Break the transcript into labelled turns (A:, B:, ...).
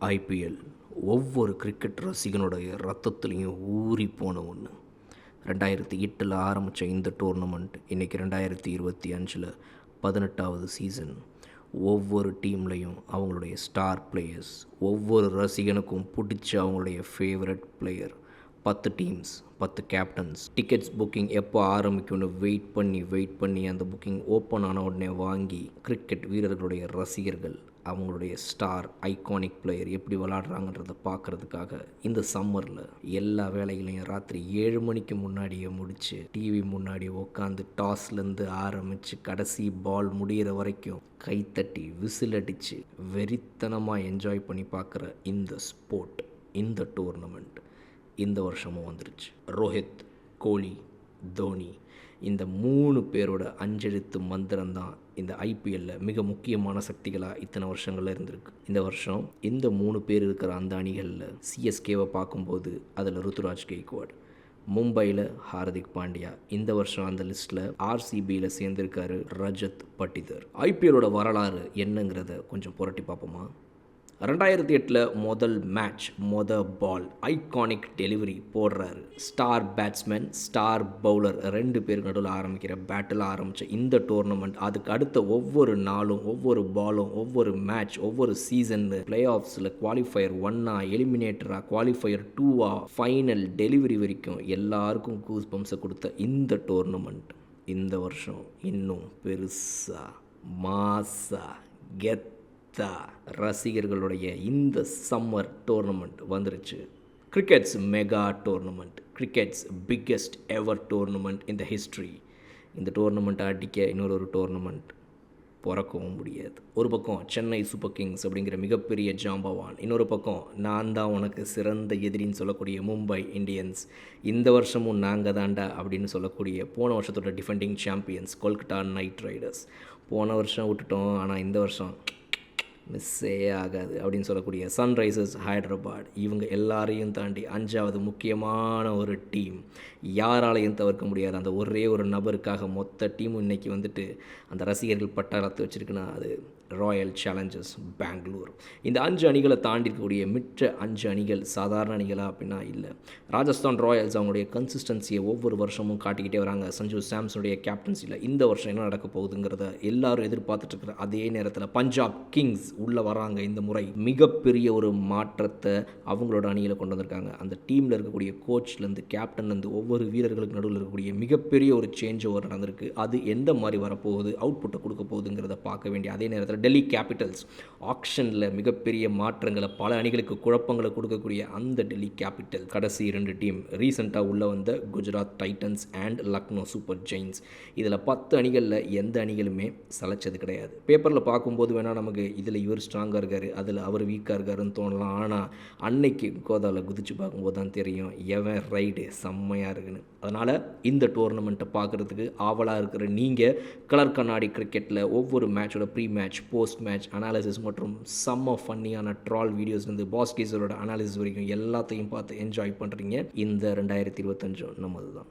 A: IPL ஒவ்வொரு cricket ரசிகனுடைய ரத்தத்துலேயும் ஊறி போன ஒன்று ரெண்டாயிரத்தி எட்டில் ஆரம்பித்த இந்த டோர்னமெண்ட் இன்றைக்கி ரெண்டாயிரத்தி இருபத்தி அஞ்சில் பதினெட்டாவது சீசன் ஒவ்வொரு டீம்லேயும் அவங்களுடைய ஸ்டார் பிளேயர்ஸ் ஒவ்வொரு ரசிகனுக்கும் பிடிச்ச அவங்களுடைய ஃபேவரட் பிளேயர் பத்து டீம்ஸ் பத்து கேப்டன்ஸ். டிக்கெட்ஸ் புக்கிங் எப்போ ஆரம்பிக்கும்னு வெயிட் பண்ணி வெயிட் பண்ணி அந்த புக்கிங் ஓப்பன் ஆன உடனே வாங்கி கிரிக்கெட் வீரர்களுடைய ரசிகர்கள் அவங்களுடைய ஸ்டார் ஐகானிக் பிளேயர் எப்படி விளாடுறாங்கன்றத பார்க்குறதுக்காக இந்த சம்மரில் எல்லா வேலைகளையும் ராத்திரி ஏழு மணிக்கு முன்னாடியே முடித்து டிவி முன்னாடி உட்காந்து டாஸ்லேருந்து ஆரம்பித்து கடைசி பால் முடிகிற வரைக்கும் கைத்தட்டி விசில் அடித்து வெறித்தனமாக என்ஜாய் பண்ணி பார்க்குற இந்த ஸ்போர்ட் இந்த டோர்னமெண்ட் இந்த வருஷமும் வந்துருச்சு. ரோஹித் கோலி தோனி இந்த மூணு பேரோட அஞ்செழுத்து மந்திரம் தான் இந்த ஐபிஎல்லில் மிக முக்கியமான சக்திகளாக இத்தனை வருஷங்களில் இருந்திருக்கு. இந்த வருஷம் இந்த மூணு பேர் இருக்கிற அந்த அணிகளில் சிஎஸ்கேவை பார்க்கும்போது அதில் ருத்துராஜ் கெய்க்வாட் மும்பையில் ஹார்திக் பாண்டியா இந்த வருஷம் அந்த லிஸ்ட்டில் ஆர்சிபியில் சேர்ந்திருக்காரு ரஜத் பட்டிதர். ஐபிஎல்லோட வரலாறு என்னங்கிறத கொஞ்சம் புரட்டி பார்ப்போமா? ரெண்டாயிரத்தி எட்டில் முதல் மேட்ச் மொத பால் ஐகானிக் டெலிவரி போடுறாரு. ஸ்டார் பேட்ஸ்மேன் ஸ்டார் பவுலர் ரெண்டு பேருக்கு நடுவில் ஆரம்பிக்கிற பேட்டில் ஆரம்பித்த இந்த டோர்னமெண்ட் அதுக்கு அடுத்த ஒவ்வொரு நாளும் ஒவ்வொரு பாலும் ஒவ்வொரு மேட்ச் ஒவ்வொரு சீசன் பிளே ஆஃப்ஸில் குவாலிஃபயர் ஒன்னா எலிமினேட்டராக குவாலிஃபயர் டூவா ஃபைனல் டெலிவரி வரைக்கும் எல்லாருக்கும் கூஸ் பம்ஸை கொடுத்த இந்த டோர்னமெண்ட் இந்த வருஷம் இன்னும் பெருசாக மாசா கெத் தா ரசிகர்களுடைய இந்த சம்மர் டோர்னமெண்ட் வந்துருச்சு. Cricket's mega tournament cricket's biggest ever tournament இந்த ஹிஸ்ட்ரி இந்த டோர்னமெண்ட்டை அடிக்க இன்னொரு ஒரு டோர்னமெண்ட் பிறக்கவும் முடியாது. ஒரு பக்கம் சென்னை சூப்பர் கிங்ஸ் அப்படிங்கிற மிகப்பெரிய ஜாம்பவான் இன்னொரு பக்கம் நான் தான் உனக்கு சிறந்த எதிரின்னு சொல்லக்கூடிய மும்பை இந்தியன்ஸ். இந்த வருஷமும் நாங்கள் தாண்டா அப்படின்னு சொல்லக்கூடிய போன வருஷத்தோட defending champions Kolkata Knight Riders போன வருஷம் விட்டுட்டோம் ஆனால் இந்த வருஷம் மிஸ்ஸே ஆகாது அப்படின்னு சொல்லக்கூடிய சன்ரைசர்ஸ் ஹைதராபாத் இவங்க எல்லாரையும் தாண்டி அஞ்சாவது முக்கியமான ஒரு டீம் யாராலையும் தவிர்க்க முடியாது. அந்த ஒரே ஒரு நபருக்காக மொத்த டீமும் இன்றைக்கி வந்துட்டு அந்த ரசிகர்கள் பட்டாளத்தை வச்சுருக்குன்னா அது ராயல் சேலஞ்சர்ஸ் பெங்களூர் இந்த அஞ்சு அணிகளை தாண்டி இருக்கக்கூடிய மிற்ற அஞ்சு அணிகள் சாதாரண அணிகளாக அப்படின்னா இல்லை. ராஜஸ்தான் ராயல்ஸ் அவங்களுடைய கன்சிஸ்டன்சியை ஒவ்வொரு வருஷமும் காட்டிக்கிட்டே வராங்க. சஞ்சு சாம்சனுடைய கேப்டன்சியில் இந்த வருஷம் என்ன நடக்க போகுதுங்கிறத எல்லாரும் எதிர்பார்த்துட்டு இருக்கிற அதே நேரத்தில் பஞ்சாப் கிங்ஸ் உள்ளே வராங்க இந்த முறை. மிகப்பெரிய ஒரு மாற்றத்தை அவங்களோட அணியில் கொண்டு வந்திருக்காங்க. அந்த டீமில் இருக்கக்கூடிய கோச்லேருந்து கேப்டன்லேருந்து ஒவ்வொரு வீரர்களுக்கு நடுவில் இருக்கக்கூடிய மிகப்பெரிய ஒரு சேஞ்ச் ஓவர் நடந்திருக்கு. அது எந்த மாதிரி வரப்போகுது? அவுட்புட்டை கொடுக்க போகுதுங்கிறத பார்க்க வேண்டிய அதே நேரத்தில் டெல்லி கேபிட்டல்ஸ். ஆக்ஷனில் மிகப்பெரிய மாற்றங்களை பல அணிகளுக்கு குழப்பங்களை கொடுக்கக்கூடிய அந்த டெல்லி கேபிட்டல். கடைசி இரண்டு டீம் ரீசெண்டாக உள்ளே வந்த Gujarat Titans and Lucknow Super Giants. இதில் பத்து அணிகளில் எந்த அணிகளுமே சலைச்சது கிடையாது. பேப்பரில் பார்க்கும்போது வேணால் நமக்கு இதில் இவர் ஸ்ட்ராங்காக இருக்கார் அதில் அவர் வீக்காக இருக்காருன்னு தோணலாம். ஆனால் அன்னைக்கு கோதாவில் குதிச்சு பார்க்கும்போது தான் தெரியும் எவன் ரைடு செம்மையாக இருக்குன்னு. அதனால் இந்த டோர்னமெண்ட்டை பார்க்குறதுக்கு ஆவலாக இருக்கிற நீங்கள் கலர் கண்ணாடி கிரிக்கெட்டில் ஒவ்வொரு மேட்சோட pre match post match analysis மற்றும் செம்ம ஃபன்னியான ட்ரால் வீடியோஸ்லேருந்து பாஸ் கேஸரோட அனாலிசிஸ் வரைக்கும் எல்லாத்தையும் பார்த்து என்ஜாய் பண்ணுறீங்க இந்த ரெண்டாயிரத்தி இருபத்தஞ்சும் நமது தான்